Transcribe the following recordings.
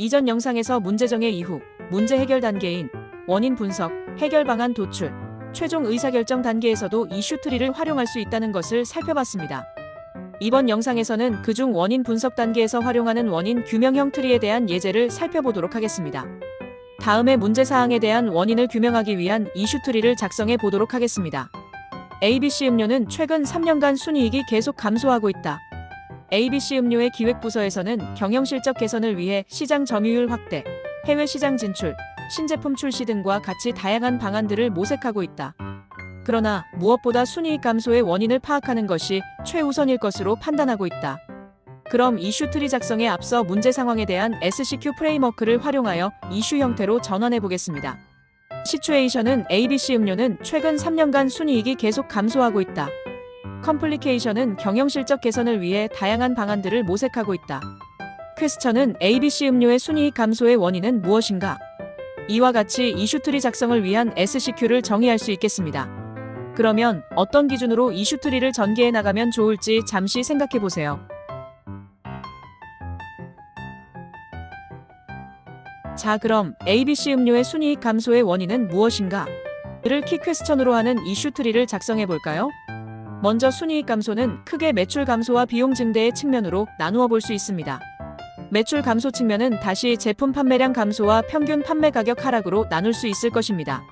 이전 영상에서 문제정의 이후 문제 해결 단계인 원인 분석, 해결 방안 도출, 최종 의사결정 단계에서도 이슈 트리를 활용할 수 있다는 것을 살펴봤습니다. 이번 영상에서는 그중 원인 분석 단계에서 활용하는 원인 규명형 트리에 대한 예제를 살펴보도록 하겠습니다. 다음의 문제 사항에 대한 원인을 규명하기 위한 이슈 트리를 작성해 보도록 하겠습니다. ABC 음료는 최근 3년간 순이익이 계속 감소하고 있다. ABC 음료의 기획부서에서는 경영 실적 개선을 위해 시장 점유율 확대, 해외 시장 진출, 신제품 출시 등과 같이 다양한 방안들을 모색하고 있다. 그러나 무엇보다 순이익 감소의 원인을 파악하는 것이 최우선일 것으로 판단하고 있다. 그럼 이슈 트리 작성에 앞서 문제 상황에 대한 SCQ 프레임워크를 활용하여 이슈 형태로 전환해 보겠습니다. 시츄에이션은 ABC 음료는 최근 3년간 순이익이 계속 감소하고 있다. 컴플리케이션은 경영 실적 개선을 위해 다양한 방안들을 모색하고 있다. 퀘스천은 ABC 음료의 순이익 감소의 원인은 무엇인가? 이와 같이 이슈트리 작성을 위한 SCQ를 정의할 수 있겠습니다. 그러면 어떤 기준으로 이슈트리를 전개해 나가면 좋을지 잠시 생각해 보세요. 자, 그럼 ABC 음료의 순이익 감소의 원인은 무엇인가? 를 키 퀘스천으로 하는 이슈 트리를 작성해 볼까요? 먼저 순이익 감소는 크게 매출 감소와 비용 증대의 측면으로 나누어 볼 수 있습니다. 매출 감소 측면은 다시 제품 판매량 감소와 평균 판매 가격 하락으로 나눌 수 있을 것입니다.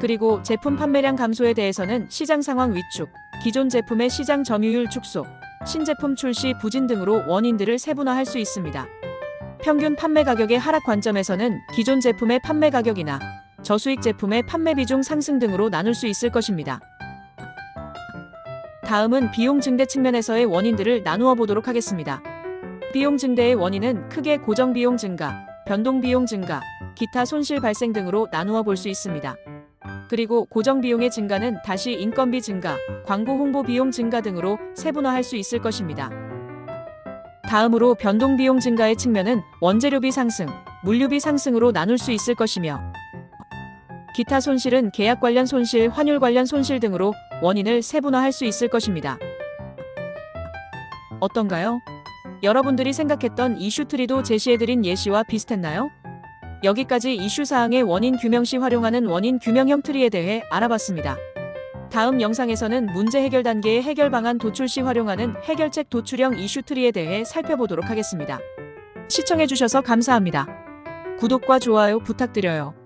그리고 제품 판매량 감소에 대해서는 시장 상황 위축, 기존 제품의 시장 점유율 축소, 신제품 출시 부진 등으로 원인들을 세분화할 수 있습니다. 평균 판매 가격의 하락 관점에서는 기존 제품의 판매 가격이나 저수익 제품의 판매 비중 상승 등으로 나눌 수 있을 것입니다. 다음은 비용 증대 측면에서의 원인들을 나누어 보도록 하겠습니다. 비용 증대의 원인은 크게 고정 비용 증가, 변동 비용 증가, 기타 손실 발생 등으로 나누어 볼 수 있습니다. 그리고 고정 비용의 증가는 다시 인건비 증가, 광고 홍보 비용 증가 등으로 세분화할 수 있을 것입니다. 다음으로 변동 비용 증가의 측면은 원재료비 상승, 물류비 상승으로 나눌 수 있을 것이며 기타 손실은 계약 관련 손실, 환율 관련 손실 등으로 원인을 세분화할 수 있을 것입니다. 어떤가요? 여러분들이 생각했던 이슈 트리도 제시해드린 예시와 비슷했나요? 여기까지 이슈 사항의 원인 규명 시 활용하는 원인 규명형 트리에 대해 알아봤습니다. 다음 영상에서는 문제 해결 단계의 해결 방안 도출 시 활용하는 해결책 도출형 이슈 트리에 대해 살펴보도록 하겠습니다. 시청해주셔서 감사합니다. 구독과 좋아요 부탁드려요.